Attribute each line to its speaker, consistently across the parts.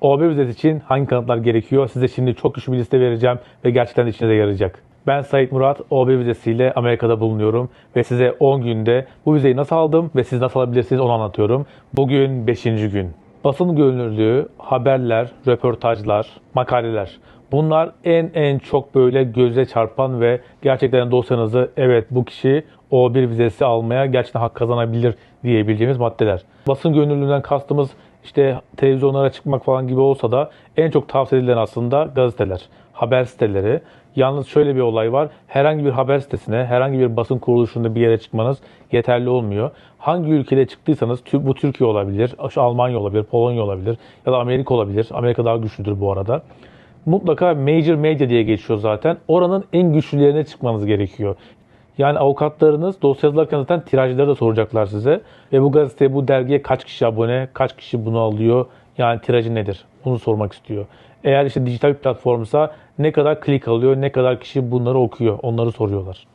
Speaker 1: OB vizesi için hangi kanıtlar gerekiyor? Size şimdi çok güçlü bir liste vereceğim ve gerçekten de işinize yarayacak. Ben Sait Murat, OB vizesiyle Amerika'da bulunuyorum ve size 10 günde bu vizeyi nasıl aldım ve siz nasıl alabilirsiniz onu anlatıyorum. Bugün 5. gün. Basın görünürlüğü, haberler, röportajlar, makaleler. Bunlar en en çok böyle göze çarpan ve gerçekten dosyanızı evet bu kişi O1 vizesi almaya gerçekten hak kazanabilir diyebileceğimiz maddeler. Basın görünürlüğünden kastımız işte televizyonlara çıkmak falan gibi olsa da en çok tavsiye edilen aslında gazeteler, haber siteleri. Yalnız şöyle bir olay var. Herhangi bir haber sitesine, herhangi bir basın kuruluşunda bir yere çıkmanız yeterli olmuyor. Hangi ülkede çıktıysanız bu Türkiye olabilir, Almanya olabilir, Polonya olabilir ya da Amerika olabilir. Amerika daha güçlüdür bu arada. Mutlaka major media diye geçiyor zaten. Oranın en güçlülerine çıkmanız gerekiyor. Yani avukatlarınız dosya yazılarken zaten tirajları da soracaklar size. Ve bu gazeteye, bu dergiye kaç kişi abone, kaç kişi bunu alıyor, yani tirajı nedir? Bunu sormak istiyor. Eğer işte dijital bir platformsa ne kadar klik alıyor, ne kadar kişi bunları okuyor, onları soruyorlar.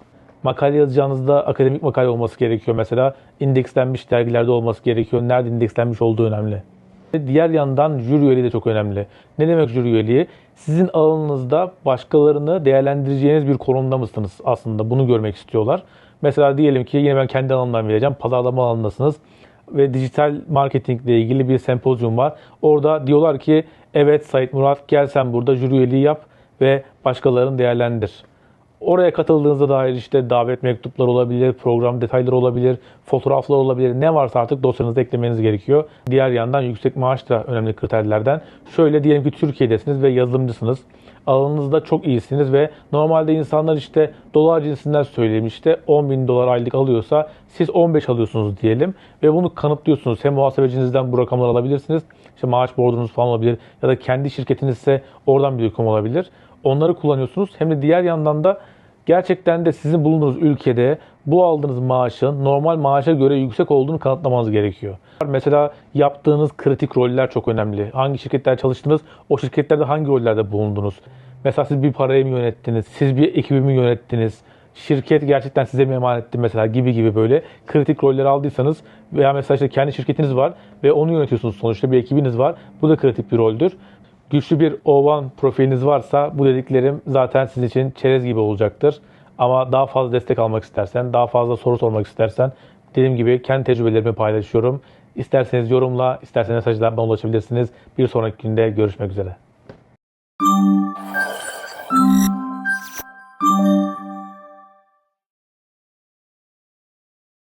Speaker 1: Makale yazacağınızda akademik makale olması gerekiyor mesela. indekslenmiş dergilerde olması gerekiyor. Nerede indekslenmiş olduğu önemli. Diğer yandan jüri üyeliği de çok önemli. Ne demek jüri üyeliği? Sizin alanınızda başkalarını değerlendireceğiniz bir konumda mısınız aslında? Bunu görmek istiyorlar. Mesela diyelim ki yine ben kendi alanımdan vereceğim. Pazarlama alanındasınız ve dijital marketingle ilgili bir sempozyum var. Orada diyorlar ki evet Sait Murat gel sen burada jüri üyeliği yap ve başkalarını değerlendir. Oraya katıldığınızda dair işte davet mektupları olabilir, program detayları olabilir, fotoğraflar olabilir. Ne varsa artık dosyanıza eklemeniz gerekiyor. Diğer yandan yüksek maaş da önemli kriterlerden. Şöyle diyelim ki Türkiye'desiniz ve yazılımcısınız. Alanınızda çok iyisiniz ve normalde insanlar işte dolar cinsinden söyleyeyim işte 10 bin dolar aylık alıyorsa siz 15 alıyorsunuz diyelim ve bunu kanıtlıyorsunuz. Hem muhasebecinizden bu rakamları alabilirsiniz. İşte maaş bordunuz falan olabilir ya da kendi şirketinizse oradan bir rakam olabilir. Onları kullanıyorsunuz. Hem de diğer yandan da gerçekten de sizin bulunduğunuz ülkede bu aldığınız maaşın normal maaşa göre yüksek olduğunu kanıtlamanız gerekiyor. Mesela yaptığınız kritik roller çok önemli. Hangi şirketler çalıştınız, o şirketlerde hangi rollerde bulundunuz? Mesela siz bir parayı mı yönettiniz, siz bir ekibi mi yönettiniz, şirket gerçekten size mi emanet etti mesela gibi gibi böyle kritik roller aldıysanız veya mesela işte kendi şirketiniz var ve onu yönetiyorsunuz sonuçta bir ekibiniz var. Bu da kritik bir roldür güçlü bir O1 profiliniz varsa bu dediklerim zaten sizin için çerez gibi olacaktır. Ama daha fazla destek almak istersen, daha fazla soru sormak istersen dediğim gibi kendi tecrübelerimi paylaşıyorum. İsterseniz yorumla, isterseniz mesajla bana ulaşabilirsiniz. Bir sonraki günde görüşmek üzere.